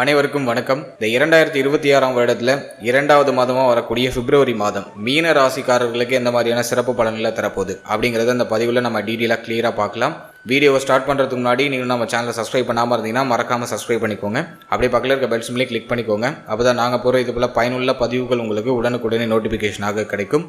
அனைவருக்கும் வணக்கம். இந்த இரண்டாயிரத்தி இருபத்தி ஆறாம் வருடத்தில் இரண்டாவது மாதமாக வரக்கூடிய பிப்ரவரி மாதம் மீன ராசிக்காரர்களுக்கு எந்த மாதிரியான சிறப்பு பலன்களை தரப்போகுது அப்படிங்கிறத அந்த பதிவில் நம்ம டீட்டெயிலாக கிளியராக பார்க்கலாம். வீடியோவை ஸ்டார்ட் பண்ணுறதுக்கு முன்னாடி நீங்கள் நம்ம சேனலை சப்ஸ்கிரைப் பண்ணாமல் இருந்தீங்கன்னா மறக்காமல் சப்ஸ்கிரைப் பண்ணிக்கோங்க. அப்படியே பக்கத்தில் இருக்க பெல் சிம்லேயே கிளிக் பண்ணிக்கோங்க. அப்போ தான் நாங்கள் போகிற இது போல் பயனுள்ள பதிவுகள் உங்களுக்கு உடனுக்குடனே நோட்டிஃபிகேஷனாக கிடைக்கும்.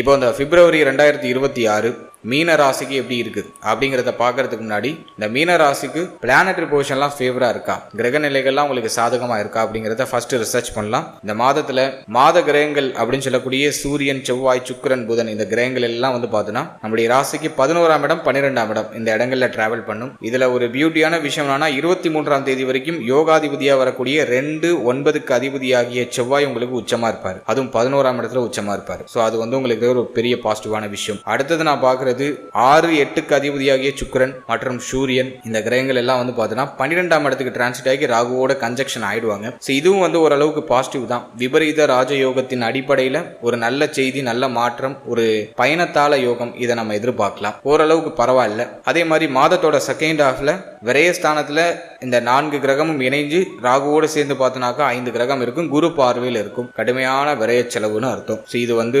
இப்போ இந்த பிப்ரவரி ரெண்டாயிரத்தி இருபத்தி ஆறு மீன ராசிக்கு எப்படி இருக்குது அப்படிங்கிறத பார்க்கறதுக்கு முன்னாடி இந்த மீன ராசிக்கு பிளானட்ரி பொசிஷன்லாம் ஃபேவராக இருக்கா? கிரக நிலைகள்லாம் உங்களுக்கு சாதகமாக இருக்கா? அப்படிங்கிறத ஃபர்ஸ்ட் ரிசர்ச் பண்ணலாம். இந்த மாதத்தில் மாத கிரகங்கள் அப்படின்னு சொல்லக்கூடிய சூரியன் செவ்வாய் சுக்கரன் புதன் இந்த கிரகங்கள் எல்லாம் வந்து பார்த்தோன்னா நம்முடைய ராசிக்கு பதினோராம் இடம் பன்னிரெண்டாம் இடம் இந்த இடங்களில் டிராவல் பண்ணும். இதில் ஒரு பியூட்டியான விஷயம் என்னன்னா இருபத்தி மூன்றாம் தேதி வரைக்கும் யோகாதிபதியாக வரக்கூடிய ரெண்டு ஒன்பதுக்கு அதிபதியாகிய செவ்வாய் உங்களுக்கு உச்சமாக இருப்பார். அதுவும் பதினோராம் இடத்துல உச்சமாக இருப்பார். ஸோ அது வந்து உங்களுக்கு ஒரு பெரிய பாசிட்டிவான விஷயம். அடுத்தது நான் பார்க்குறது ஆறு எட்டுக்கு அதிபதியாகிய சுக்கிரன் மற்றும் சூரியன் இந்த கிரகங்கள் எல்லாம் வந்து பார்த்தீங்கன்னா பன்னிரெண்டாம் இடத்துக்கு டிரான்சிட் ஆகி ராகுவோட கன்ஜெக்ஷன் ஆயிடுவாங்க. ஸோ இதுவும் வந்து ஓரளவுக்கு பாசிட்டிவ் தான். விபரீத ராஜயோகத்தின் அடிப்படையில் ஒரு நல்ல செய்தி நல்ல மாற்றம் ஒரு பயணத்தால யோகம் இதை நம்ம எதிர்பார்க்கலாம். ஓரளவுக்கு பரவாயில்ல. அதே மாதிரி மாதத்தோட செகண்ட் ஹாஃப்ல விரயஸ்தானத்தில் இந்த நான்கு கிரகமும் இணைஞ்சு ராகுவோடு சேர்ந்து பார்த்தோன்னாக்கா ஐந்து கிரகம் இருக்கும். குரு பார்வையில் இருக்கும். கடுமையான விரைய செலவுன்னு அர்த்தம். ஸோ இது வந்து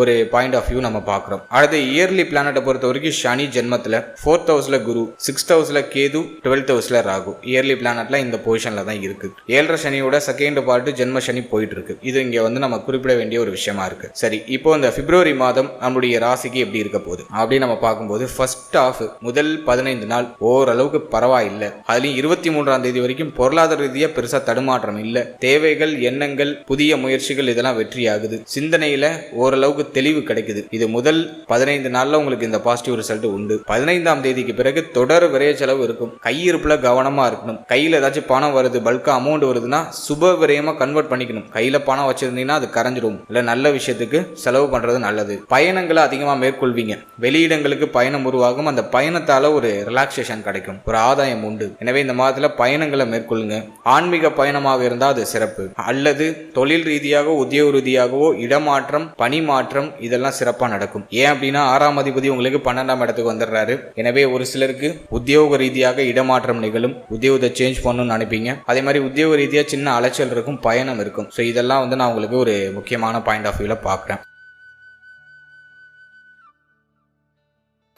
ஒரு பாயிண்ட் ஆஃப் வியூ நம்ம பார்க்குறோம் அடுத்து இயர்லி பிளானட் தமிழ்நாட்டை பொறுத்த வரைக்கும் சனி ஜென்மத்தில் ஃபோர்த் ஹவுஸில் குரு சிக்ஸ்த் ஹவுஸில் கேது டுவெல்த் ஹவுஸில் ராகு. இயர்லி பிளானட்ல இந்த பொசிஷனில் தான் இருக்கு. ஏழரை சனியோட செகண்ட் பார்ட்டு ஜென்ம சனி போயிட்டு இருக்கு. இது இங்கே வந்து நம்ம குறிப்பிட வேண்டிய ஒரு விஷயமா இருக்கு. சரி இப்போ இந்த பிப்ரவரி மாதம் நம்முடைய ராசிக்கு எப்படி இருக்க போகுது? அப்படின்னு நம்ம பார்க்கும்போது ஃபர்ஸ்ட் ஆஃப் முதல் பதினைந்து நாள் ஓரளவுக்கு பரவாயில்லை. அதுலேயும் இருபத்தி மூன்றாம் தேதி வரைக்கும் பொருளாதார ரீதியாக பெருசா தடுமாற்றம் இல்லை. தேவைகள் எண்ணங்கள் புதிய முயற்சிகள் இதெல்லாம் வெற்றியாகுது. சிந்தனையில ஓரளவுக்கு தெளிவு கிடைக்குது. இது முதல் பதினைந்து நாளில் உங்களுக்கு இந்த பாசிட்டிவ் ரிசல்ட் உண்டு. பதினைந்தாம் தேதிக்கு பிறகு தொடர் விரைய செலவு இருக்கும். கையிருப்புல கவனமா இருக்கணும். கையில ஏதாச்சும் பணம் வருது பல்கா அமௌண்ட் வருதுன்னா சுப விரயமா கன்வெர்ட் பண்ணிக்கணும். கையில பணம் வச்சிருந்தீங்கன்னா அது கரைஞ்சிடும் இல்ல நல்ல விஷயத்துக்கு செலவு பண்றது நல்லது. பயணங்களை அதிகமா மேற்கொள்வீங்க. வெளியிடங்களுக்கு பயணம் உருவாகும். அந்த பயணத்தால ஒரு ரிலாக்ஸேஷன் கிடைக்கும். ஒரு ஆதாயம் உண்டு. எனவே இந்த மாதத்துல பயணங்களை மேற்கொள்ளுங்க. ஆன்மீக பயணமாக இருந்தால் அது சிறப்பு. அல்லது தொழில் ரீதியாக உத்தியோக ரீதியாகவோ இடமாற்றம் பணி மாற்றம் இதெல்லாம் சிறப்பாக நடக்கும். ஏன் அப்படின்னா ஆறாம் அதிபதி உங்களுக்கு பன்னெண்டாம் இடத்துக்கு வந்துடுறாரு. எனவே ஒரு சிலருக்கு உத்தியோக ரீதியாக இடமாற்றம் நிகழும். உத்தியோகத்தை சேஞ்ச் பண்ணணும்னு நினைப்பீங்க. அதே மாதிரி உத்தியோக ரீதியாக சின்ன அலைச்சல் இருக்கும் பயணம் இருக்கும். ஸோ இதெல்லாம் வந்து நான் உங்களுக்கு ஒரு முக்கியமான பாயிண்ட் ஆஃப் வியூவில் பார்க்குறேன்.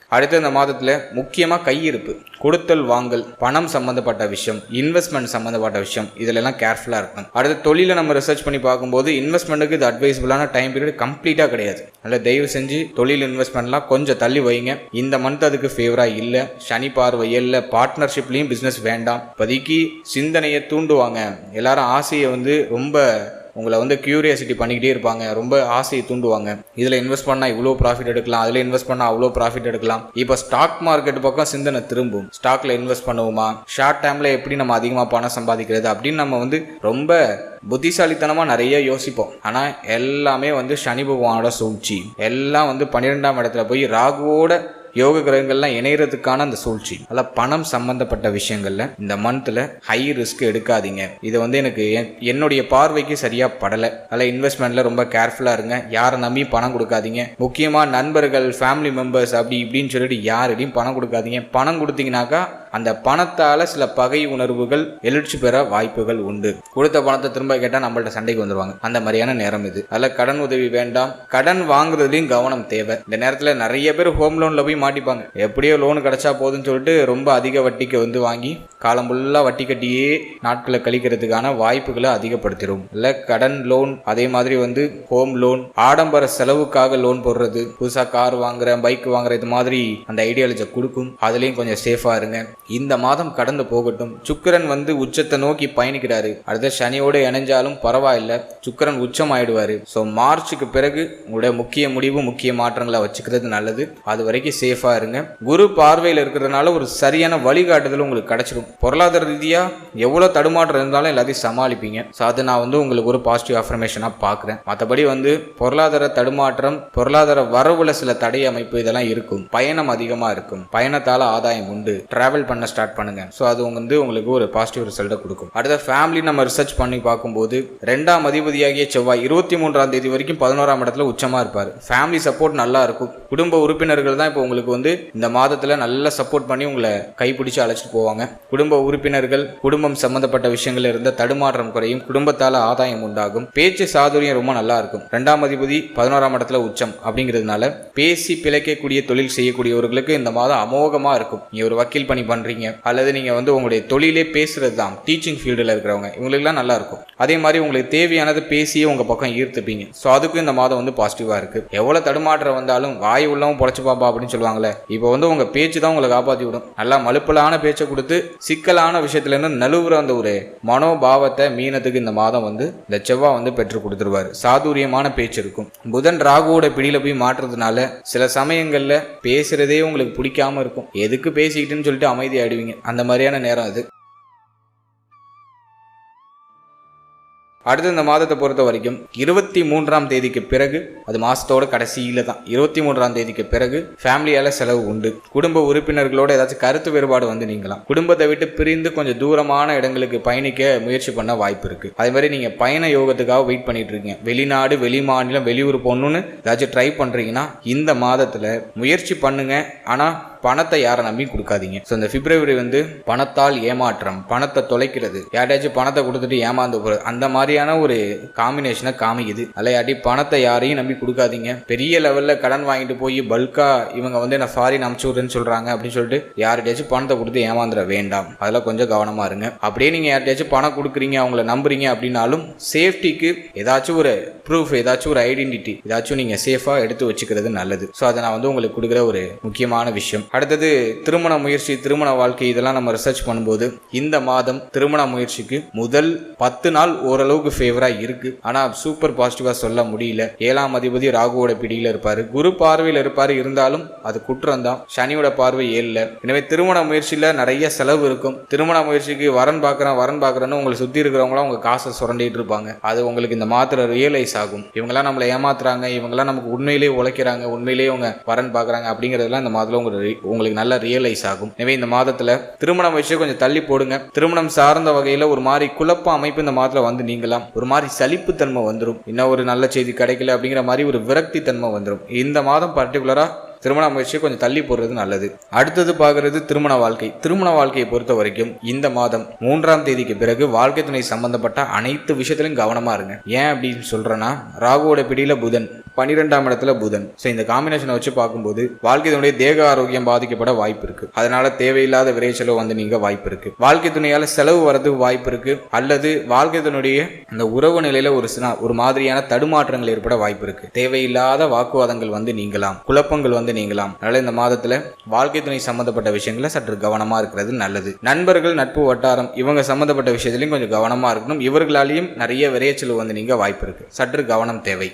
அடுத்த இந்த மாதத்தில் முக்கியமாக கையிருப்பு கொடுத்தல் வாங்கல் பணம் சம்மந்தப்பட்ட விஷயம் இன்வெஸ்ட்மெண்ட் சம்மந்தப்பட்ட விஷயம் இதிலெல்லாம் கேர்ஃபுல்லாக இருக்கும் அடுத்து தொழிலை நம்ம ரிசர்ச் பண்ணி பார்க்கும்போது இன்வெஸ்ட்மெண்ட்டுக்கு இது அட்வைசபிளான டைம் பீரியட் கம்ப்ளீட்டாக கிடையாது. அதில் தயவு செஞ்சு தொழில் இன்வெஸ்ட்மெண்ட்லாம் கொஞ்சம் தள்ளி வைங்க. இந்த மந்த் அதுக்கு ஃபேவராக இல்லை. சனி பார்வை இல்லை. பார்ட்னர்ஷிப்லேயும் பிஸ்னஸ் வேண்டாம். இப்போதைக்கு சிந்தனையை தூண்டுவாங்க. எல்லாரும் ஆசையை வந்து ரொம்ப உங்களை வந்து கியூரியாசிட்டி பண்ணிக்கிட்டே இருப்பாங்க. ரொம்ப ஆசையை தூண்டுவாங்க. இதில் இன்வெஸ்ட் பண்ணால் இவ்வளோ ப்ராஃபிட் எடுக்கலாம். அதில் இன்வெஸ்ட் பண்ணால் அவ்வளோ ப்ராஃபிட் எடுக்கலாம். இப்போ ஸ்டாக் மார்க்கெட் பக்கம் சிந்தனை திரும்பும். ஸ்டாக்ல இன்வெஸ்ட் பண்ணுவோமா? ஷார்ட் டைமில் எப்படி நம்ம அதிகமாக பணம் சம்பாதிக்கிறது அப்படின்னு நம்ம வந்து ரொம்ப புத்திசாலித்தனமாக நிறைய யோசிப்போம். ஆனால் எல்லாமே வந்து சனி பகவானோட சூழ்ச்சி. எல்லாம் வந்து பன்னிரெண்டாம் இடத்துல போய் ராகுவோட யோக கிரகங்கள்லாம் இணையறதுக்கான அந்த சூழ்ச்சி. அதில் பணம் சம்பந்தப்பட்ட விஷயங்கள்ல இந்த மந்த்ல ஹை ரிஸ்க் எடுக்காதீங்க. இதை வந்து எனக்கு என்- என்னுடைய பார்வைக்கு சரியா படலை. அதில் இன்வெஸ்ட்மெண்ட்ல ரொம்ப கேர்ஃபுல்லா இருங்க. யாரை நம்பி பணம் கொடுக்காதீங்க. முக்கியமா நண்பர்கள் ஃபேமிலி மெம்பர்ஸ் அப்படி இப்படின்னு சொல்லிட்டு யாரிடையும் பணம் கொடுக்காதீங்க. பணம் கொடுத்தீங்கன்னாக்கா அந்த பணத்தால சில பகை உணர்வுகள் எழுச்சி பெற வாய்ப்புகள் உண்டு. கொடுத்த பணத்தை திரும்ப கேட்டா நம்மள்ட்ட சண்டைக்கு வந்துருவாங்க. அந்த மாதிரியான நேரம் இது. அதில் கடன் உதவி வேண்டாம். கடன் வாங்குறதுலயும் கவனம் தேவை. இந்த நேரத்துல நிறைய பேர் ஹோம் லோன்ல போய் மாட்டிப்பாங்க. எப்படியோ லோன் கிடைச்சா போதுன்னு சொல்லிட்டு ரொம்ப அதிக வட்டிக்கு வந்து வாங்கி காலம் ஃபுல்லா வட்டி கட்டியே நாட்களை கழிக்கிறதுக்கான வாய்ப்புகளை அதிகப்படுத்திடும் இல்ல கடன் லோன் அதே மாதிரி வந்து ஹோம் லோன் ஆடம்பர செலவுக்காக லோன் போடுறது. புதுசா கார் வாங்குறேன் பைக் வாங்குற இது மாதிரி அந்த ஐடியாலஜை கொடுக்கும். அதுலயும் கொஞ்சம் சேஃபா இருங்க. இந்த மாதம் கடந்து போகட்டும். சுக்கிரன் வந்து உச்சத்தை நோக்கி பயணிக்கிறாரு. அடுத்த சனியோட இணைஞ்சாலும் பரவாயில்ல. சுக்கிரன் உச்சம் ஆயிடுவாரு ஸோ மார்ச்சுக்கு பிறகு உங்களுடைய முக்கிய முடிவு முக்கிய மாற்றங்களை வச்சுக்கிறது நல்லது. அது வரைக்கும் சேஃபா இருங்க. குரு பார்வையில் இருக்கிறதுனால ஒரு சரியான வழிகாட்டுதல் உங்களுக்கு கிடைச்சிடும் பொருளாதார ரீதியா எவ்வளவு தடுமாற்றம் இருந்தாலும் எல்லாத்தையும் சமாளிப்பீங்க. ஸோ அது நான் வந்து உங்களுக்கு ஒரு பாசிட்டிவ் அஃபர்மேஷனா பார்க்குறேன். மற்றபடி வந்து பொருளாதார தடுமாற்றம் பொருளாதார வரவுல சில தடை அமைப்பு இதெல்லாம் இருக்கும். பயணம் அதிகமா இருக்கும். பயணத்தால ஆதாயம் உண்டு. டிராவல் பண்ண ஸ்டார்ட் பண்ணுங்க. ஸோ அது வந்து உங்களுக்கு ஒரு பாசிட்டிவ் ரிசல்ட்டை கொடுக்கும். அடுத்த ஃபேமிலி நம்ம ரிசர்ச் பண்ணி பார்க்கும்போது ரெண்டாம் அதிபதியாகிய செவ்வாய் இருபத்தி மூன்றாம் தேதி வரைக்கும் பதினோராம் இடத்துல உச்சமாக இருப்பார். ஃபேமிலி சப்போர்ட் நல்லா இருக்கும். குடும்ப உறுப்பினர்கள் தான் இப்போ உங்களுக்கு வந்து இந்த மாதத்தில் நல்லா சப்போர்ட் பண்ணி உங்களை கைப்பிடிச்சு அழைச்சிட்டு போவாங்க. குடும்ப உறுப்பினர்கள் குடும்பம் சம்பந்தப்பட்ட விஷயங்கள் இருந்த தடுமாற்றம் குறையும். குடும்பத்தால் ஆதாயம் உண்டாகும். பேச்சு சாதுரியம் ரொம்ப நல்லா இருக்கும். ரெண்டாம் அதிபதி பதினோராம் இடத்துல உச்சம் அப்படிங்கிறதுனால பேசி பிழைக்கக்கூடிய தொழில் செய்யக்கூடியவர்களுக்கு இந்த மாதம் அமோகமாக இருக்கும். நீ ஒரு வக்கீல் பணி பண்ணுறீங்க அல்லது நீங்கள் வந்து உங்களுடைய தொழிலே பேசுகிறது தான் டீச்சிங் ஃபீல்டில் இருக்கிறவங்க இவங்களுக்குலாம் நல்லா இருக்கும். அதே மாதிரி உங்களுக்கு தேவையானது பேசியே உங்கள் பக்கம் ஈர்த்துப்பீங்க. ஸோ அதுக்கும் இந்த மாதம் வந்து பாசிட்டிவாக இருக்குது எவ்வளோ தடுமாற்றம் வந்தாலும் வாய் உள்ளவும் பொழைச்சி பாப்பா அப்படின்னு சொல்லுவாங்களே இப்போ வந்து உங்கள் பேச்சு தான் உங்களை காப்பாற்றி விடும். நல்லா மலுப்பலான பேச்சை கொடுத்து சிக்கலான விஷயத்துல இருந்து நழுவுற அந்த ஒரு மனோபாவத்தை மீனத்துக்கு இந்த மாதம் வந்து இந்த செவ்வாய் வந்து பெற்று கொடுத்துருவாரு. சாதுரியமான பேச்சு இருக்கும். புதன் ராகுவோட பிடியில் போய் மாற்றுறதுனால சில சமயங்களில் பேசுகிறதே உங்களுக்கு பிடிக்காம இருக்கும். எதுக்கு பேசிக்கிட்டுன்னு சொல்லிட்டு அமைதி அமைதியாயிடுவீங்க அந்த மாதிரியான நேரம் அது. அடுத்து இந்த மாதத்தை பொறுத்த வரைக்கும் இருபத்தி மூன்றாம் தேதிக்கு பிறகு அது மாசத்தோட கடைசியில தான். இருபத்தி மூன்றாம் தேதிக்கு பிறகு ஃபேமிலியால செலவு உண்டு. குடும்ப உறுப்பினர்களோட ஏதாச்சும் கருத்து வேறுபாடு வந்து நீங்களாம் குடும்பத்தை விட்டு பிரிந்து கொஞ்சம் தூரமான இடங்களுக்கு பயணிக்க முயற்சி பண்ண வாய்ப்பு இருக்கு. அதே மாதிரி நீங்க பயண யோகத்துக்காக வெயிட் பண்ணிட்டு இருக்கீங்க. வெளிநாடு வெளி மாநிலம் வெளியூர் போகணும்னு ஏதாச்சும் ட்ரை பண்றீங்கன்னா இந்த மாதத்துல முயற்சி பண்ணுங்க. ஆனா பணத்தை யாரை நம்பி கொடுக்காதீங்க. ஸோ இந்த பிப்ரவரி வந்து பணத்தால் ஏமாற்றம் பணத்தை தொலைக்கிறது. யார்ட்டாச்சும் பணத்தை கொடுத்துட்டு ஏமாந்து போகிறது அந்த மாதிரியான ஒரு காம்பினேஷனை காமிக்குது. அலையாட்டி பணத்தை யாரையும் நம்பி கொடுக்காதீங்க. பெரிய லெவலில் கடன் வாங்கிட்டு போய் பல்காக இவங்க வந்து நான் சாரி அமுச்சு விடுறேன்னு சொல்கிறாங்க அப்படின்னு சொல்லிட்டு யார்கிட்டயாச்சும் பணத்தை கொடுத்து ஏமாந்துட வேண்டாம். அதெல்லாம் கொஞ்சம் கவனமாக இருங்க. அப்படியே நீங்கள் யார்கிட்டயாச்சும் பணம் கொடுக்குறீங்க அவங்கள நம்புறீங்க அப்படின்னாலும் சேஃப்டிக்கு ஏதாச்சும் ஒரு ப்ரூஃப் ஏதாச்சும் ஒரு ஐடென்டிட்டி ஏதாச்சும் நீங்கள் சேஃபாக எடுத்து வச்சுக்கிறது நல்லது. ஸோ அதை நான் வந்து உங்களுக்கு கொடுக்குற ஒரு முக்கியமான விஷயம். அடுத்தது திருமண முயற்சி திருமண வாழ்க்கை இதெல்லாம் நம்ம ரிசர்ச் பண்ணும்போது இந்த மாதம் திருமண முயற்சிக்கு முதல் பத்து நாள் ஓரளவுக்கு ஃபேவரா இருக்கு. ஆனா சூப்பர் பாசிட்டிவா சொல்ல முடியல. ஏழாம் அதிபதி ராகுவோட பிடியில இருப்பாரு. குரு பார்வையில் இருப்பாரு. இருந்தாலும் அது குற்றம் தான் சனியோட பார்வை ஏழுல எனவே திருமண முயற்சியில நிறைய செலவு இருக்கும். திருமண முயற்சிக்கு வரன் பார்க்கறேன் வரன் பார்க்கறேன்னு உங்களை சுத்தி இருக்கிறவங்களாம் உங்க காசை சுரண்டிட்டு இருப்பாங்க. அது உங்களுக்கு இந்த மாத்திர ரியலைஸ் ஆகும். இவங்கெல்லாம் நம்மளை ஏமாத்துறாங்க. இவங்கெல்லாம் நமக்கு உண்மையிலேயே உழைக்கிறாங்க. உண்மையிலேயே அவங்க வரன் பார்க்கறாங்க. அப்படிங்கறதெல்லாம் இந்த மாதிரி உங்களுக்கு உங்களுக்கு நல்லா ரியலைஸ் ஆகும். எனவே இந்த மாதத்துல திருமணம் வச்சு கொஞ்சம் தள்ளி போடுங்க. திருமணம் சார்ந்த வகையில ஒரு மாதிரி குழப்ப அமைப்பு இந்த மாதத்துல வந்து நீங்களாம் ஒரு மாதிரி சலிப்புத்தன்மை வந்துடும் இன்னும் ஒரு நல்ல செய்தி கிடைக்கல அப்படிங்கிற மாதிரி ஒரு விரக்தி தன்மை வந்துடும் இந்த மாதம் பர்டிகுலரா திருமண முயற்சியை கொஞ்சம் தள்ளி போடுறது நல்லது. அடுத்தது பார்க்கறது திருமண வாழ்க்கை. திருமண வாழ்க்கையை பொறுத்த வரைக்கும் இந்த மாதம் மூன்றாம் தேதிக்கு பிறகு வாழ்க்கை துணை சம்பந்தப்பட்ட அனைத்து விஷயத்திலும் கவனமா இருங்க. ஏன் அப்படின்னு சொல்றேன்னா ராகுவோட பிடியில புதன் பன்னிரெண்டாம் இடத்துல புதன். ஸோ இந்த காம்பினேஷனை வச்சு பார்க்கும்போது வாழ்க்கை துணைய தேக ஆரோக்கியம் பாதிக்கப்பட வாய்ப்பு இருக்கு. அதனால தேவையில்லாத விரை செலவு வந்து நீங்க வாய்ப்பு இருக்கு. வாழ்க்கை துணையால செலவு வரதுக்கு வாய்ப்பு இருக்கு. அல்லது வாழ்க்கை துணையுடைய அந்த உறவு நிலையில ஒரு ஒரு மாதிரியான தடுமாற்றங்கள் ஏற்பட வாய்ப்பு இருக்கு. தேவையில்லாத வாக்குவாதங்கள் வந்து நீங்கலாம். குழப்பங்கள் வந்து நீங்களாம் அதனால இந்த மாதத்துல வாழ்க்கை துணை சம்பந்தப்பட்ட விஷயங்களை சற்று கவனமா இருக்கிறது நல்லது. நண்பர்கள் நட்பு வட்டாரம் இவங்க சம்பந்தப்பட்ட விஷயத்திலையும் கொஞ்சம் கவனமா இருக்கணும். இவர்களாலையும் நிறைய விரைச்சல் வந்து நீங்க வாய்ப்பு இருக்கு. சற்று கவனம் தேவை.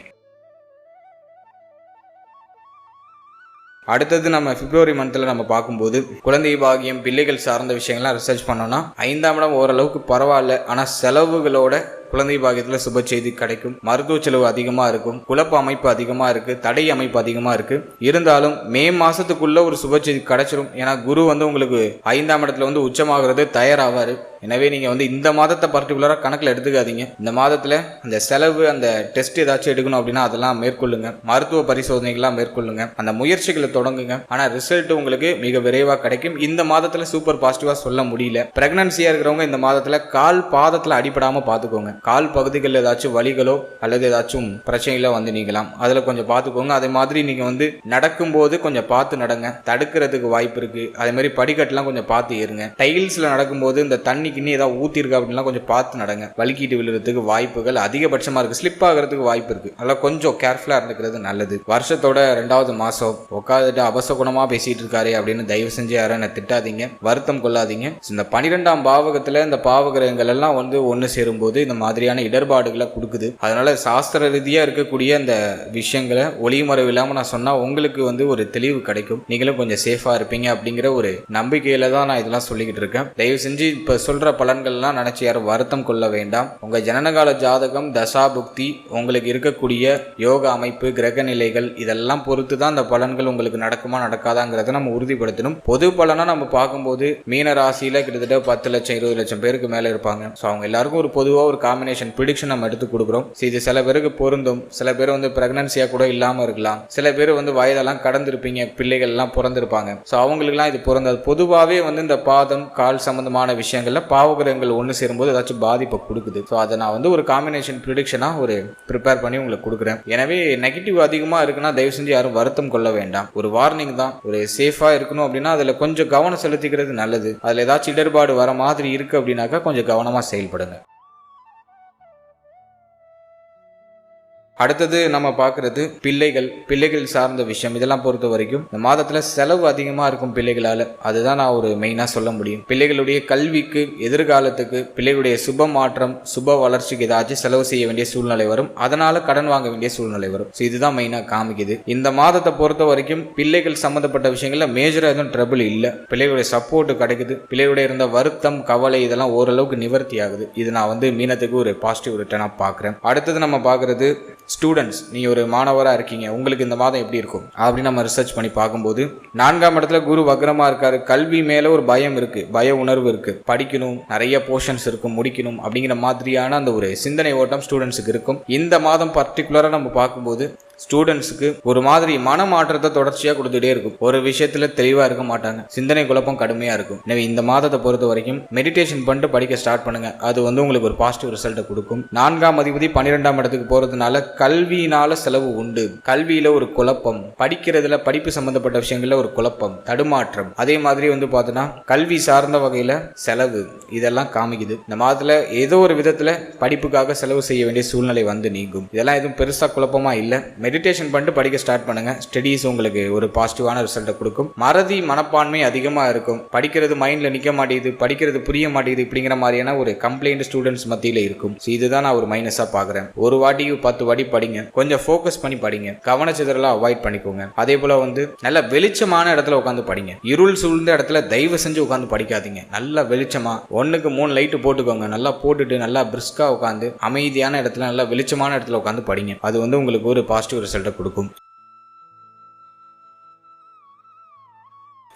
அடுத்தது நம்ம பிப்ரவரி மந்த்தில் நம்ம பார்க்கும்போது குழந்தை பாகியம் பிள்ளைகள் சார்ந்த விஷயங்கள்லாம் ரிசர்ச் பண்ணோம்னா ஐந்தாம் இடம் ஓரளவுக்கு பரவாயில்ல. ஆனால் செலவுகளோட குழந்தை பாகியத்தில் சுப செய்தி கிடைக்கும். மருத்துவ செலவு அதிகமாக இருக்கும். குழப்ப அமைப்பு அதிகமாக இருக்கு. தடை அமைப்பு அதிகமாக இருக்கு. இருந்தாலும் மே மாசத்துக்குள்ள ஒரு சுப செய்தி கிடைச்சிரும். ஏன்னா குரு வந்து உங்களுக்கு ஐந்தாம் இடத்துல வந்து உச்சமாகிறது தயாராவார். எனவே நீங்க வந்து இந்த மாதத்தை பர்டிகுலராக கணக்கில் எடுத்துக்காதீங்க. இந்த மாதத்துல அந்த செலவு அந்த டெஸ்ட் ஏதாச்சும் எடுக்கணும் அப்படின்னா அதெல்லாம் மேற்கொள்ளுங்க. மருத்துவ பரிசோதனைகள்லாம் மேற்கொள்ளுங்க. அந்த முயற்சிகளை தொடங்குங்க. ஆனா ரிசல்ட் உங்களுக்கு மிக விரைவாக கிடைக்கும். இந்த மாதத்துல சூப்பர் பாசிட்டிவா சொல்ல முடியல. பிரெக்னன்சியா இருக்கிறவங்க இந்த மாதத்துல கால் பாதத்துல அடிபடாம பாத்துக்கோங்க. கால் பகுதிகளில் ஏதாச்சும் வலிகளோ அல்லது ஏதாச்சும் பிரச்சனைகளோ வந்து நீங்கலாம். அதில் கொஞ்சம் பார்த்துக்கோங்க அதே மாதிரி நீங்கள் வந்து நடக்கும்போது கொஞ்சம் பார்த்து நடங்க. தடுக்கிறதுக்கு வாய்ப்பு இருக்குது அதே மாதிரி படிக்கட்டுலாம் கொஞ்சம் பார்த்து ஏறுங்க. டைல்ஸில் நடக்கும்போது இந்த தண்ணி கிண்ணி ஏதாவது ஊற்றிருக்கா அப்படின்லாம் கொஞ்சம் பார்த்து நடங்க. வலிக்கிட்டு விழுறதுக்கு வாய்ப்புகள் அதிகபட்சமாக இருக்குது ஸ்லிப் ஆகிறதுக்கு வாய்ப்பு இருக்குது அதெல்லாம் கொஞ்சம் கேர்ஃபுல்லாக இருந்துக்கிறது நல்லது. வருஷத்தோட ரெண்டாவது மாதம் உட்காந்துட்டு அவசகுணமாக பேசிகிட்டு இருக்காரு அப்படின்னு தயவு செஞ்சு யாரும் என்னை திட்டாதீங்க. வருத்தம் கொள்ளாதீங்க. இந்த பனிரெண்டாம் பாவகத்தில் இந்த பாவகிரகங்கள் எல்லாம் வந்து ஒன்று சேரும்போது இந்த மாதிரியான இடர்பாடுகளை கொடுக்குது. அதனால சாஸ்திர ரீதியாக இருக்கக்கூடிய அந்த விஷயங்களை ஒளிமறைவு இல்லாமல் நான் சொன்னால் உங்களுக்கு வந்து ஒரு தெளிவு கிடைக்கும். நீங்களும் கொஞ்சம் சேஃபாக இருப்பீங்க அப்படிங்கிற ஒரு நம்பிக்கையில தான் நான் இதெல்லாம் சொல்லிக்கிட்டு இருக்கேன். தயவு செஞ்சு இப்போ சொல்கிற பலன்கள்லாம் நினச்சி யாரும் வருத்தம் கொள்ள வேண்டாம். உங்கள் ஜனனகால ஜாதகம் தசா புக்தி உங்களுக்கு இருக்கக்கூடிய யோக அமைப்பு கிரக நிலைகள் இதெல்லாம் பொறுத்து தான் அந்த பலன்கள் உங்களுக்கு நடக்குமா நடக்காதாங்கிறத நம்ம உறுதிப்படுத்தணும். பொது பலனாக நம்ம பார்க்கும்போது மீன ராசியில் கிட்டத்தட்ட பத்து லட்சம் இருபது லட்சம் பேருக்கு மேலே இருப்பாங்க. ஸோ அவங்க எல்லாருக்கும் ஒரு பொதுவாக ஒரு காம்பினேஷன் ப்ரிடிக்ஷன் நம்ம எடுத்து கொடுக்குறோம். ஸோ இது சில பேருக்கு பொருந்தும். சில பேர் வந்து ப்ரெக்னன்சியாக கூட இல்லாமல் இருக்கலாம். சில பேர் வந்து வயதெல்லாம் கடந்திருப்பீங்க பிள்ளைகள்லாம் பிறந்திருப்பாங்க. ஸோ அவங்களுக்குலாம் இது பொருந்தாது. பொதுவாகவே வந்து இந்த பாதம் கால் சம்பந்தமான விஷயங்களில் பாவகிரகங்கள் ஒன்று சேரும்போது ஏதாச்சும் பாதிப்பை கொடுக்குது. ஸோ அதை நான் வந்து ஒரு காம்பினேஷன் ப்ரிடிக்ஷனாக ஒரு ப்ரிப்பேர் பண்ணி உங்களுக்கு கொடுக்குறேன். எனவே நெகட்டிவ் அதிகமாக இருக்குன்னா தயவு செஞ்சு யாரும் வருத்தம் கொள்ள வேண்டாம். ஒரு வார்னிங் தான். ஒரு சேஃபாக இருக்கணும் அப்படின்னா அதில் கொஞ்சம் கவனம் செலுத்திக்கிறது நல்லது. அதில் ஏதாச்சும் இடர்பாடு வர மாதிரி இருக்குது அப்படின்னாக்கா கொஞ்சம் கவனமாக செயல்படுங்க. அடுத்தது நம்ம பார்க்குறது பிள்ளைகள் பிள்ளைகள் சார்ந்த விஷயம். இதெல்லாம் பொறுத்த வரைக்கும் இந்த மாதத்தில் செலவு அதிகமாக இருக்கும் பிள்ளைகளால். அதுதான் நான் ஒரு மெயினாக சொல்ல முடியும். பிள்ளைகளுடைய கல்விக்கு எதிர்காலத்துக்கு பிள்ளைகளுடைய சுப மாற்றம் சுப வளர்ச்சிக்கு ஏதாச்சும் செலவு செய்ய வேண்டிய சூழ்நிலை வரும். அதனால கடன் வாங்க வேண்டிய சூழ்நிலை வரும். ஸோ இதுதான் மெயினாக காமிக்குது. இந்த மாதத்தை பொறுத்த வரைக்கும் பிள்ளைகள் சம்மந்தப்பட்ட விஷயங்கள்ல மேஜராக எதுவும் ட்ரபிள் இல்லை. பிள்ளைகளுடைய சப்போர்ட் கிடைக்குது. பிள்ளைகளுடைய இருந்த வருத்தம் கவலை இதெல்லாம் ஓரளவுக்கு நிவர்த்தி ஆகுது. இது நான் வந்து மீனத்துக்கு ஒரு பாசிட்டிவ் ரிட்டனாக பார்க்குறேன். அடுத்தது நம்ம பார்க்குறது ஸ்டூடெண்ட்ஸ் நீங்கள் ஒரு மாணவராக இருக்கீங்க. உங்களுக்கு இந்த மாதம் எப்படி இருக்கும்? அப்படின்னு நம்ம ரிசர்ச் பண்ணி பார்க்கும்போது நான்காம் இடத்துல குரு வக்ரமாக இருக்காரு. கல்வி மேலே ஒரு பயம் இருக்குது பய உணர்வு இருக்குது படிக்கணும் நிறைய போர்ஷன்ஸ் இருக்கும் முடிக்கணும் அப்படிங்கிற மாதிரியான அந்த ஒரு சிந்தனை ஓட்டம் ஸ்டூடெண்ட்ஸுக்கு இருக்கும். இந்த மாதம் பர்டிகுலராக நம்ம பார்க்கும்போது ஸ்டூடெண்ட்ஸுக்கு ஒரு மாதிரி மனமாற்றத்தை தொடர்ச்சியாக கொடுத்துட்டே இருக்கும். ஒரு விஷயத்துல தெளிவாக இருக்க மாட்டாங்க. சிந்தனை குழப்பம் கடுமையாக இருக்கும். எனவே இந்த மாதத்தை பொறுத்த வரைக்கும் மெடிடேஷன் பண்ணிட்டு படிக்க ஸ்டார்ட் பண்ணுங்க. அது வந்து உங்களுக்கு ஒரு பாசிட்டிவ் ரிசல்ட்டை கொடுக்கும். நான்காம் அதிபதி பன்னிரெண்டாம் இடத்துக்கு போறதுனால கல்வியினால செலவு உண்டு. கல்வியில ஒரு குழப்பம். படிக்கிறதுல படிப்பு சம்பந்தப்பட்ட விஷயங்கள்ல ஒரு குழப்பம். தடுமாற்றம். அதே மாதிரி வந்து பார்த்தோன்னா கல்வி சார்ந்த வகையில செலவு. இதெல்லாம் காமிக்குது. இந்த மாதத்துல ஏதோ ஒரு விதத்துல படிப்புக்காக செலவு செய்ய வேண்டிய சூழ்நிலை வந்து நீங்கும். இதெல்லாம் எதுவும் பெருசா குழப்பமா இல்லை. மெடிடேஷன் பண்ணிட்டு படிக்க ஸ்டார்ட் பண்ணுங்க. ஸ்டடீஸ் உங்களுக்கு ஒரு பாசிட்டிவான ரிசல்ட்டை கொடுக்கும். மறதி மனப்பான்மை அதிகமாக இருக்கும். படிக்கிறது மைண்டில் நிற்க மாட்டேங்குது படிக்கிறது புரிய மாட்டேங்குது இப்படிங்கிற மாதிரியான ஒரு கம்ப்ளைண்ட் ஸ்டூடெண்ட்ஸ் மத்தியில் இருக்கும். ஸோ இதுதான் நான் ஒரு மைனஸாக பார்க்குறேன். ஒரு வாட்டி பத்து வாட்டி படிங்க. கொஞ்சம் ஃபோக்கஸ் பண்ணி படிங்க. கவனச்சிதறலாம் அவாய்ட் பண்ணிக்கோங்க. அதே போல் வந்து நல்ல வெளிச்சமான இடத்துல உட்காந்து படிங்க. இருள் சூழ்ந்த இடத்துல தயவு செஞ்சு உட்காந்து படிக்காதீங்க. நல்லா வெளிச்சமா ஒன்றுக்கு மூணு லைட்டு போட்டுக்கோங்க. நல்லா போட்டுட்டு நல்லா பிரிஸ்காக உட்காந்து அமைதியான இடத்துல நல்லா வெளிச்சமான இடத்துல உட்காந்து படிங்க. அது வந்து உங்களுக்கு ஒரு பாசிட்டிவ் ரிசல்ட்டை கொடுக்கும்.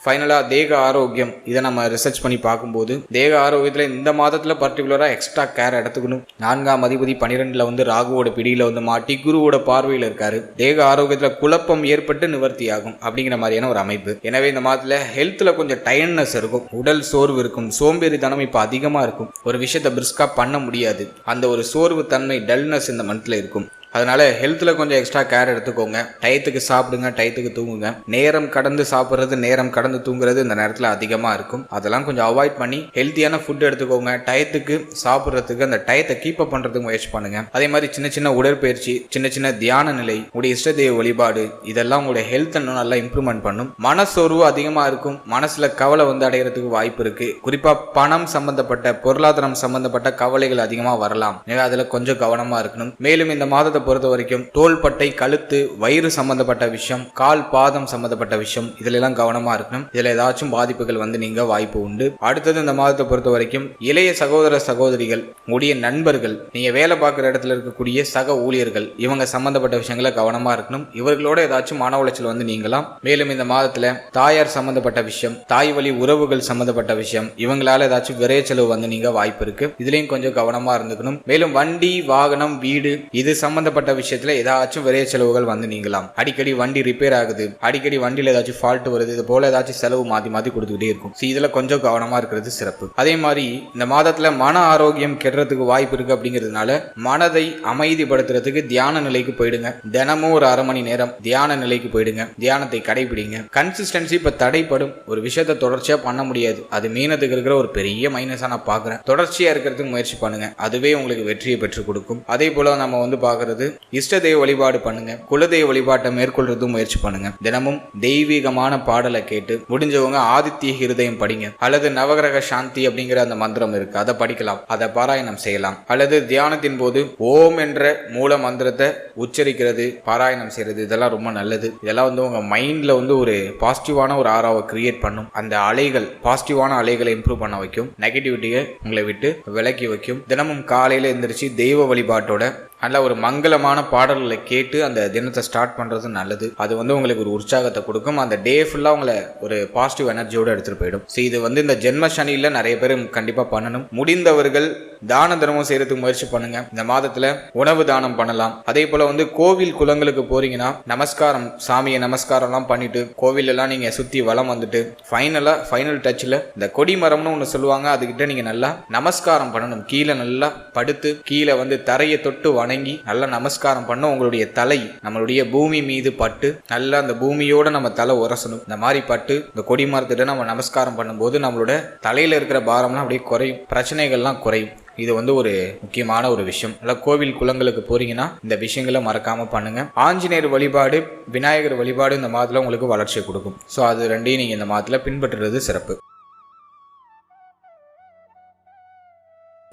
ஃபைனலாக தேக ஆரோக்கியம் இதை நம்ம ரிசர்ச் பண்ணி பார்க்கும்போது தேக ஆரோக்கியத்தில் இந்த மாதத்தில் பர்டிகுலராக எக்ஸ்ட்ரா கேர் எடுத்துக்கணும். நான்காம் அதிபதி பன்னிரெண்டில் வந்து ராகுவோட பிடியில் வந்து மாட்டி குருவோட பார்வையில் இருக்காரு. தேக ஆரோக்கியத்தில் குழப்பம் ஏற்பட்டு நிவர்த்தி ஆகும் அப்படிங்கிற மாதிரியான ஒரு அமைப்பு. எனவே இந்த மாதத்தில் ஹெல்த்தில் கொஞ்சம் டயர்ட்னஸ் இருக்கும். உடல் சோர்வு இருக்கும். சோம்பேறித்தனம் இப்போ அதிகமாக இருக்கும். ஒரு விஷயத்தை பிரிஸ்காக பண்ண முடியாது. அந்த ஒரு சோர்வு தன்மை டல்னஸ் இந்த மந்த்தில் இருக்கும். அதனால ஹெல்த்தில் கொஞ்சம் எக்ஸ்ட்ரா கேர் எடுத்துக்கோங்க. டயத்துக்கு சாப்பிடுங்க டயத்துக்கு தூங்குங்க. நேரம் கடந்து சாப்பிட்றது நேரம் கடந்து தூங்குறது இந்த நேரத்தில் அதிகமாக இருக்கும். அதெல்லாம் கொஞ்சம் அவாய்ட் பண்ணி ஹெல்த்தியான ஃபுட் எடுத்துக்கோங்க. டயத்துக்கு சாப்பிட்றதுக்கு அந்த டயத்தை கீப் அப் பண்ணுறதுக்கு முயற்சி பண்ணுங்க. அதே மாதிரி சின்ன சின்ன உடற்பயிற்சி சின்ன சின்ன தியான நிலை உடைய இஷ்ட தெய்வ வழிபாடு இதெல்லாம் உங்களுடைய ஹெல்த் இன்னும் நல்லா இம்ப்ரூவ்மெண்ட் பண்ணும். மனசோர்வு அதிகமாக இருக்கும். மனசில் கவலை வந்து அடைகிறதுக்கு வாய்ப்பு இருக்கு. குறிப்பாக பணம் சம்பந்தப்பட்ட பொருளாதாரம் சம்பந்தப்பட்ட கவலைகள் அதிகமாக வரலாம். எனவே அதில் கொஞ்சம் கவனமாக இருக்கணும். மேலும் இந்த மாதத்தை பொறுத்த வரைக்கும் தோள்பட்டை கழுத்து வயிறு சம்பந்தப்பட்ட விஷயம் கால் பாதம் சம்பந்தப்பட்ட விஷயம் இதுல எல்லாம் கவனமா இருக்கணும். இதுல ஏதாச்சும் பாதிப்புகள் வந்து நீங்க வாய்ப்பு உண்டு. அடுத்தது இந்த மாதத்தை பொறுத்த வரைக்கும் இளைய சகோதர சகோதரிகள் உடைய நண்பர்கள் நீங்க வேலை பார்க்குற இடத்துல இருக்கக்கூடிய சக ஊழியர்கள் இவங்க சம்பந்தப்பட்ட விஷயங்கள கவனமா இருக்கணும். இவர்களோட ஏதாச்சும் மன உளைச்சல் வந்து நீங்களாம் மேலும் இந்த மாதத்துல தாயார் சம்பந்தப்பட்ட விஷயம் தாய் வழி உறவுகள் சம்பந்தப்பட்ட விஷயம் இவங்களால ஏதாச்சும் விரைய செலவு வந்து நீங்க வாய்ப்பு இருக்கு. இதுலயும் கொஞ்சம் கவனமா இருந்துக்கணும். மேலும் வண்டி வாகனம் வீடு இது சம்பந்தப்பட்ட விஷயத்துல ஏதாச்சும் விரைய செலவுகள் வந்து நீங்களாம் அடிக்கடி வண்டி ரிப்பேர் ஆகுது. அடிக்கடி வண்டியில ஏதாச்சும் ஃபால்ட் வருது. இது போல ஏதாச்சும் செலவு மாத்தி மாத்தி கொடுத்துக்கிட்டே இருக்கும். ஸோ இதுல கொஞ்சம் கவனமா இருக்கிறது சிறப்பு. அதே மாதிரி இந்த மாதத்துல மன ஆரோக்கியம் கெடுறதுக்கு வாய்ப்பு இருக்கு அப்படிங்கிறதுனால மனதை அமைதிப்படுத்துறதுக்கு தியான நிலைக்கு போயிடுங்க. தினமும் ஒரு அரை மணி நேரம் தியான நிலைக்கு போயிடுங்க. தியானத்தை கடைபிடிங்க. கன்சிஸ்டன்சி இப்ப தடைப்படும். ஒரு விஷயத்த தொடர்ச்சியா பண்ண முடியாது. அது மீனத்துக்கு இருக்கிற ஒரு பெரிய மைனஸா நான் பாக்குறேன் தொடர்ச்சியா இருக்கிறதுக்கு முயற்சி பண்ணுங்க. அதுவே உங்களுக்கு வெற்றியை பெற்றுக் கொடுக்கும். அதே போல நம்ம வந்து பாக்குறது அதாவது இஷ்ட தெய்வ வழிபாடு பண்ணுங்க. குலதெய்வ வழிபாட்டை மேற்கொள்றதும் முயற்சி பண்ணுங்க. தினமும் தெய்வீகமான பாடலை கேட்டு முடிஞ்சவங்க ஆதித்ய ஹிருதயம் படிங்க. அல்லது நவகிரக சாந்தி அப்படிங்கிற அந்த மந்திரம் இருக்கு. அதை படிக்கலாம். அதை பாராயணம் செய்யலாம். அல்லது தியானத்தின் போது ஓம் என்ற மூல மந்திரத்தை உச்சரிக்கிறது பாராயணம் செய்யறது. இதெல்லாம் ரொம்ப நல்லது. இதெல்லாம் வந்து உங்க மைண்ட்ல வந்து ஒரு பாசிட்டிவான ஒரு ஆறாவை கிரியேட் பண்ணும். அந்த அலைகள் பாசிட்டிவான அலைகளை இம்ப்ரூவ் பண்ண வைக்கும். நெகட்டிவிட்டியை உங்களை விட்டு விலக்கி வைக்கும். தினமும் காலையில எந்திரிச்சு தெய்வ வழிபாட்டோட நல்ல ஒரு மங்களமான பாடல்களை கேட்டு அந்த தினத்தை ஸ்டார்ட் பண்ணுறது நல்லது. அது வந்து உங்களுக்கு ஒரு உற்சாகத்தை கொடுக்கும். அந்த டே ஃபுல்லாக உங்களை ஒரு பாசிட்டிவ் எனர்ஜியோடு எடுத்துகிட்டு போயிடும். ஸோ இது வந்து இந்த ஜென்ம சனியில் நிறைய பேர் கண்டிப்பாக பண்ணணும். முடிந்தவர்கள் தான தர்மம் செய்கிறதுக்கு முயற்சி பண்ணுங்க. இந்த மாதத்தில் உணவு தானம் பண்ணலாம். அதே போல் வந்து கோவில் குளங்களுக்கு போறீங்கன்னா நமஸ்காரம் சாமியை நமஸ்காரம்லாம் பண்ணிட்டு கோவிலெல்லாம் நீங்கள் சுற்றி வளம் வந்துட்டு ஃபைனலாக ஃபைனல் டச்சில் இந்த கொடிமரம்னு ஒன்று சொல்லுவாங்க. அதுக்கிட்ட நீங்கள் நல்லா நமஸ்காரம் பண்ணணும். கீழே நல்லா படுத்து கீழே வந்து தரையை தொட்டு வணங்கி நல்லா நமஸ்காரம் பண்ண உங்களுடைய தலை நம்மளுடைய பூமி மீது பட்டு நல்லா அந்த பூமியோட நம்ம தலை உரசணும். இந்த மாதிரி பட்டு இந்த கொடி மரத்திட்ட நம்ம நமஸ்காரம் பண்ணும்போது நம்மளோட தலையில இருக்கிற பாரம்லாம் அப்படியே குறையும். பிரச்சனைகள்லாம் குறையும். இது வந்து ஒரு முக்கியமான ஒரு விஷயம். நல்லா கோவில் குளங்களுக்கு போறீங்கன்னா இந்த விஷயங்களை மறக்காம பண்ணுங்க. ஆஞ்சநேயர் வழிபாடு விநாயகர் வழிபாடு இந்த மாதத்துல உங்களுக்கு வளர்ச்சி கொடுக்கும். ஸோ அது ரெண்டையும் நீங்க இந்த மாதத்துல பின்பற்றுறது சிறப்பு.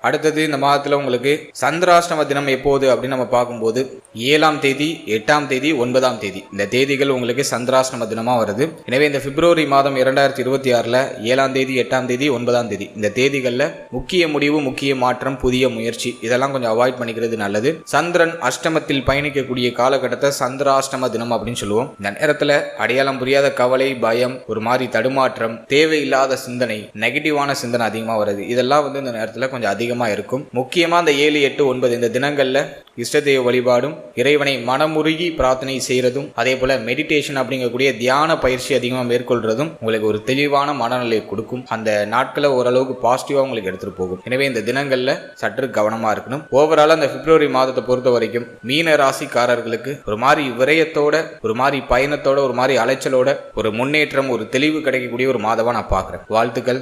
அடுத்தது இந்த மாதத்தில் உங்களுக்கு சந்திராஷ்டம தினம் எப்போது அப்படின்னு நம்ம பார்க்கும்போது ஏழாம் தேதி எட்டாம் தேதி ஒன்பதாம் தேதி. இந்த தேதிகள் உங்களுக்கு சந்திராஷ்டம தினமாக வருது. எனவே இந்த பிப்ரவரி மாதம் இரண்டாயிரத்தி இருபத்தி ஆறில் ஏழாம் தேதி எட்டாம் தேதி ஒன்பதாம் தேதி. இந்த தேதிகளில் முக்கிய முடிவு முக்கிய மாற்றம் புதிய முயற்சி இதெல்லாம் கொஞ்சம் அவாய்ட் பண்ணிக்கிறது நல்லது. சந்திரன் அஷ்டமத்தில் பயணிக்கக்கூடிய காலகட்டத்தை சந்திராஷ்டம தினம் அப்படின்னு சொல்லுவோம். இந்த நேரத்தில் அடையாளம் புரியாத கவலை பயம் ஒரு மாதிரி தடுமாற்றம் தேவையில்லாத சிந்தனை நெகட்டிவான சிந்தனை அதிகமாக வருது. இதெல்லாம் வந்து இந்த நேரத்தில் கொஞ்சம் அதிகம் அதிகமாக இருக்கும். முக்கியமாக அந்த ஏழு எட்டு ஒன்பது இந்த தினங்களில் இஷ்ட தெய்வ வழிபாடும் இறைவனை மனமுருகி பிரார்த்தனை செய்கிறதும் அதே போல மெடிடேஷன் அப்படிங்கக்கூடிய தியான பயிற்சி அதிகமாக மேற்கொள்கிறதும் உங்களுக்கு ஒரு தெளிவான மனநிலையை கொடுக்கும். அந்த நாட்களை ஓரளவுக்கு பாசிட்டிவாக உங்களுக்கு எடுத்துகிட்டு போகும். எனவே இந்த தினங்களில் சற்று கவனமாக இருக்கணும். ஓவரால் அந்த பிப்ரவரி மாதத்தை பொறுத்த வரைக்கும் மீன ராசிக்காரர்களுக்கு ஒரு மாதிரி விரயத்தோட ஒரு மாதிரி பயணத்தோட ஒரு மாதிரி அலைச்சலோட ஒரு முன்னேற்றம் ஒரு தெளிவு கிடைக்கக்கூடிய ஒரு மாதமாக நான் பார்க்குறேன். வாழ்த்துக்கள்.